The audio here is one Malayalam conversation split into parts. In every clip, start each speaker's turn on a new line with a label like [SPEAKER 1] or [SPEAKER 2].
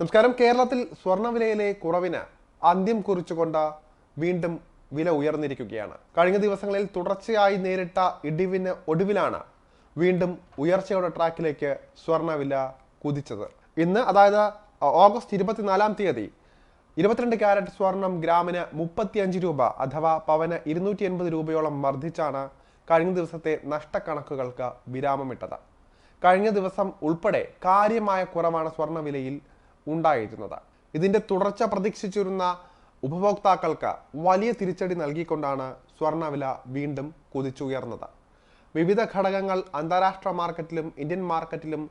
[SPEAKER 1] നമസ്കാരം. കേരളത്തിൽ സ്വർണവിലയിലെ കുറവിന് അന്ത്യം കുറിച്ചുകൊണ്ട് വീണ്ടും വില ഉയർന്നിരിക്കുകയാണ്. കഴിഞ്ഞ ദിവസങ്ങളിൽ തുടർച്ചയായി നേരിട്ട ഇടിവിന് ഒടുവിലാണ് വീണ്ടും ഉയർച്ചയുടെ ട്രാക്കിലേക്ക് സ്വർണവില കുതിച്ചത്. ഇന്ന് അതായത് ഓഗസ്റ്റ് ഇരുപത്തിനാലാം തീയതി ഇരുപത്തിരണ്ട് ക്യാരറ്റ് സ്വർണം ഗ്രാമിന് മുപ്പത്തിയഞ്ച് രൂപ അഥവാ പവന് ഇരുന്നൂറ്റി എൺപത് രൂപയോളം വർദ്ധിച്ചാണ് കഴിഞ്ഞ ദിവസത്തെ നഷ്ടക്കണക്കുകൾക്ക് വിരാമമിട്ടത്. കഴിഞ്ഞ ദിവസം ഉൾപ്പെടെ കാര്യമായ കുറവാണ് സ്വർണവിലയിൽ ഉണ്ടായിരുന്നത്. ഇതിന്റെ തുടർച്ച പ്രതീക്ഷിച്ചിരുന്ന ഉപഭോക്താക്കൾക്ക് വലിയ തിരിച്ചടി നൽകിക്കൊണ്ടാണ് സ്വർണവില വീണ്ടും കുതിച്ചുയർന്നത്. വിവിധ ഘടകങ്ങൾ അന്താരാഷ്ട്ര മാർക്കറ്റിലും ഇന്ത്യൻ മാർക്കറ്റിലും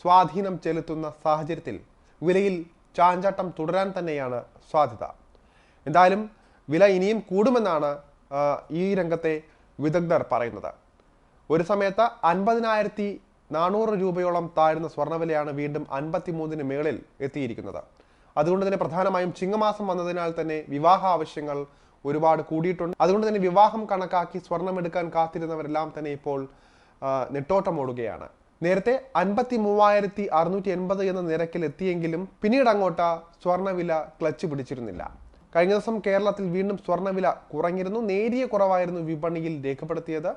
[SPEAKER 1] സ്വാധീനം ചെലുത്തുന്ന സാഹചര്യത്തിൽ വിലയിൽ ചാഞ്ചാട്ടം തുടരാൻ തന്നെയാണ് സാധ്യത. എന്തായാലും വില ഇനിയും കൂടുമെന്നാണ് ഈ രംഗത്തെ വിദഗ്ധർ പറയുന്നത്. ഒരു സമയത്ത് അൻപതിനായിരത്തി നാനൂറ് രൂപയോളം താഴ്ന്ന സ്വർണവിലയാണ് വീണ്ടും അൻപത്തി മൂന്നിന് മേളിൽ എത്തിയിരിക്കുന്നത്. അതുകൊണ്ട് തന്നെ പ്രധാനമായും ചിങ്ങമാസം വന്നതിനാൽ തന്നെ വിവാഹ ആവശ്യങ്ങൾ ഒരുപാട് കൂടിയിട്ടുണ്ട്. അതുകൊണ്ട് തന്നെ വിവാഹം കണക്കാക്കി സ്വർണം എടുക്കാൻ കാത്തിരുന്നവരെല്ലാം തന്നെ ഇപ്പോൾ നെട്ടോട്ടമോടുകയാണ് നേരത്തെ അൻപത്തി മൂവായിരത്തി അറുന്നൂറ്റി എൺപത് എന്ന നിരക്കിൽ എത്തിയെങ്കിലും പിന്നീട് അങ്ങോട്ട് സ്വർണവില ക്ലച്ച് പിടിച്ചിരുന്നില്ല. കഴിഞ്ഞ ദിവസം കേരളത്തിൽ വീണ്ടും സ്വർണവില കുറഞ്ഞിരുന്നു. നേരിയ കുറവായിരുന്നു വിപണിയിൽ രേഖപ്പെടുത്തിയത്.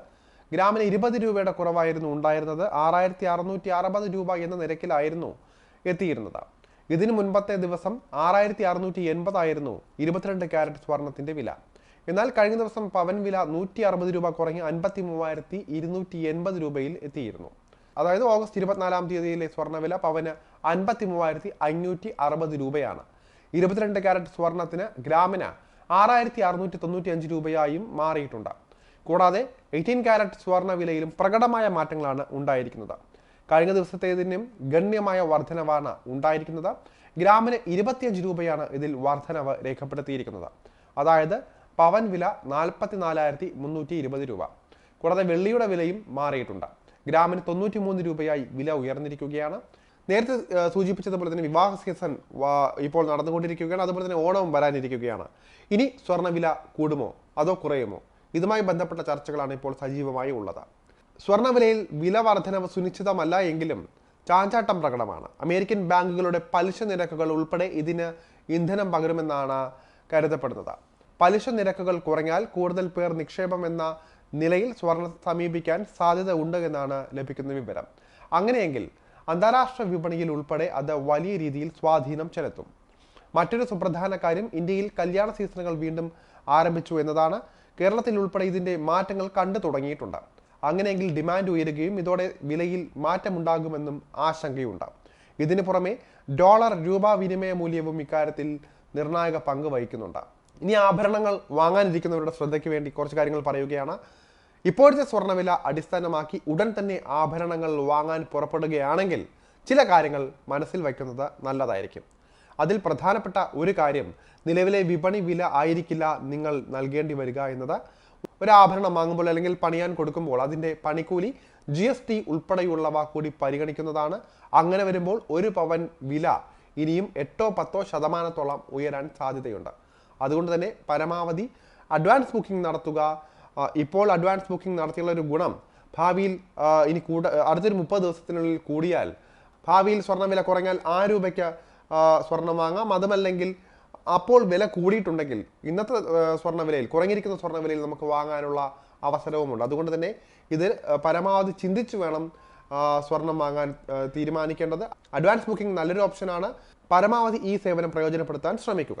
[SPEAKER 1] ഗ്രാമിന് ഇരുപത് രൂപയുടെ കുറവായിരുന്നു ഉണ്ടായിരുന്നത്. ആറായിരത്തി അറുന്നൂറ്റി അറുപത് രൂപ എന്ന നിരക്കിലായിരുന്നു എത്തിയിരുന്നത്. ഇതിനു മുൻപത്തെ ദിവസം ആറായിരത്തി അറുന്നൂറ്റി എൺപതായിരുന്നു ഇരുപത്തിരണ്ട് ക്യാരറ്റ് സ്വർണത്തിന്റെ വില. എന്നാൽ കഴിഞ്ഞ ദിവസം പവൻ വില നൂറ്റി അറുപത് രൂപ കുറഞ്ഞ് അൻപത്തി മൂവായിരത്തി ഇരുന്നൂറ്റി എൺപത് രൂപയിൽ എത്തിയിരുന്നു. അതായത് ഓഗസ്റ്റ് ഇരുപത്തിനാലാം തീയതിയിലെ സ്വർണവില പവന് അൻപത്തി മൂവായിരത്തി അഞ്ഞൂറ്റി അറുപത് രൂപയാണ്. ഇരുപത്തിരണ്ട് ക്യാരറ്റ് സ്വർണത്തിന് ഗ്രാമിന് ആറായിരത്തി അറുന്നൂറ്റി തൊണ്ണൂറ്റി അഞ്ച് രൂപയായും മാറിയിട്ടുണ്ട്. കൂടാതെ എയ്റ്റീൻ കാരറ്റ് സ്വർണ വിലയിലും പ്രകടമായ മാറ്റങ്ങളാണ് ഉണ്ടായിരിക്കുന്നത്. കഴിഞ്ഞ ദിവസത്തേതിനും ഗണ്യമായ വർധനവാണ് ഉണ്ടായിരിക്കുന്നത്. ഗ്രാമിന് ഇരുപത്തിയഞ്ച് രൂപയാണ് ഇതിൽ വർധനവ് രേഖപ്പെടുത്തിയിരിക്കുന്നത്. അതായത് പവൻ വില നാൽപ്പത്തി നാലായിരത്തി മുന്നൂറ്റി ഇരുപത് രൂപ. കൂടാതെ വെള്ളിയുടെ വിലയും മാറിയിട്ടുണ്ട്. ഗ്രാമിന് തൊണ്ണൂറ്റി മൂന്ന് രൂപയായി വില ഉയർന്നിരിക്കുകയാണ്. നേരത്തെ സൂചിപ്പിച്ചതുപോലെ തന്നെ വിവാഹ സീസൺ ഇപ്പോൾ നടന്നുകൊണ്ടിരിക്കുകയാണ്. അതുപോലെ തന്നെ ഓണവും വരാനിരിക്കുകയാണ്. ഇനി സ്വർണവില കൂടുമോ? അതോ കുറയുമോ? ഇതുമായി ബന്ധപ്പെട്ട ചർച്ചകളാണ് ഇപ്പോൾ സജീവമായി ഉള്ളത്. സ്വർണവിലയിൽ വില വർധനവ് സുനിശ്ചിതമല്ല എങ്കിലും ചാഞ്ചാട്ടം പ്രകടമാണ്. അമേരിക്കൻ ബാങ്കുകളുടെ പലിശ നിരക്കുകൾ ഉൾപ്പെടെ ഇതിന് ഇന്ധനം പകരുമെന്നാണ് കരുതപ്പെടുന്നത്. പലിശ നിരക്കുകൾ കുറഞ്ഞാൽ കൂടുതൽ പേർ നിക്ഷേപം എന്ന നിലയിൽ സ്വർണം സമീപിക്കാൻ സാധ്യത ഉണ്ട് എന്നാണ് ലഭിക്കുന്ന വിവരം. അങ്ങനെയെങ്കിൽ അന്താരാഷ്ട്ര വിപണിയിൽ ഉൾപ്പെടെ അത് വലിയ രീതിയിൽ സ്വാധീനം ചെലുത്തും. മറ്റൊരു സുപ്രധാന കാര്യം ഇന്ത്യയിൽ കല്യാണ സീസണുകൾ വീണ്ടും ആരംഭിച്ചു എന്നതാണ്. കേരളത്തിൽ ഉൾപ്പെടെ ഇതിന്റെ മാറ്റങ്ങൾ കണ്ടു തുടങ്ങിയിട്ടുണ്ട്. അങ്ങനെയെങ്കിൽ ഡിമാൻഡ് ഉയരുകയും ഇതോടെ വിലയിൽ മാറ്റമുണ്ടാകുമെന്നും ആശങ്കയുണ്ട് ഇതിനു പുറമെ ഡോളർ രൂപ വിനിമയ മൂല്യവും ഇക്കാര്യത്തിൽ നിർണായക പങ്ക് വഹിക്കുന്നുണ്ട്. ഇനി ആഭരണങ്ങൾ വാങ്ങാനിരിക്കുന്നവരുടെ ശ്രദ്ധയ്ക്ക് വേണ്ടി കുറച്ച് കാര്യങ്ങൾ പറയുകയാണ്. ഇപ്പോഴത്തെ സ്വർണവില അടിസ്ഥാനമാക്കി ഉടൻ തന്നെ ആഭരണങ്ങൾ വാങ്ങാൻ പുറപ്പെടുകയാണെങ്കിൽ ചില കാര്യങ്ങൾ മനസ്സിൽ വയ്ക്കുന്നത് നല്ലതായിരിക്കും. അതിൽ പ്രധാനപ്പെട്ട ഒരു കാര്യം നിലവിലെ വിപണി വില ആയിരിക്കില്ല നിങ്ങൾ നൽകേണ്ടി വരിക എന്നത്. ഒരു ആഭരണം വാങ്ങുമ്പോൾ അല്ലെങ്കിൽ പണിയാൻ കൊടുക്കുമ്പോൾ അതിന്റെ പണിക്കൂലി ജി എസ് ടി ഉൾപ്പെടെയുള്ളവ കൂടി പരിഗണിക്കുന്നതാണ്. അങ്ങനെ വരുമ്പോൾ ഒരു പവൻ വില ഇനിയും എട്ടോ പത്തോ ശതമാനത്തോളം ഉയരാൻ സാധ്യതയുണ്ട്. അതുകൊണ്ട് തന്നെ പരമാവധി അഡ്വാൻസ് ബുക്കിംഗ് നടത്തുക ഇപ്പോൾ അഡ്വാൻസ് ബുക്കിംഗ് നടത്തിയുള്ള ഒരു ഗുണം ഭാവിയിൽ ഇനി കൂട അടുത്തൊരു മുപ്പത് ദിവസത്തിനുള്ളിൽ കൂടിയാൽ ഭാവിയിൽ സ്വർണവില കുറഞ്ഞാൽ ആ രൂപയ്ക്ക് സ്വർണം വാങ്ങാം. അതുമല്ലെങ്കിൽ അപ്പോൾ വില കൂടിയിട്ടുണ്ടെങ്കിൽ ഇന്നത്തെ സ്വർണവിലയിൽ കുറഞ്ഞിരിക്കുന്ന സ്വർണവിലയിൽ നമുക്ക് വാങ്ങാനുള്ള അവസരവുമുണ്ട്. അതുകൊണ്ട് തന്നെ ഇത് പരമാവധി ചിന്തിച്ചു വേണം സ്വർണം വാങ്ങാൻ തീരുമാനിക്കേണ്ടത്. അഡ്വാൻസ് ബുക്കിംഗ് നല്ലൊരു ഓപ്ഷനാണ്. പരമാവധി ഈ സേവനം പ്രയോജനപ്പെടുത്താൻ ശ്രമിക്കുക.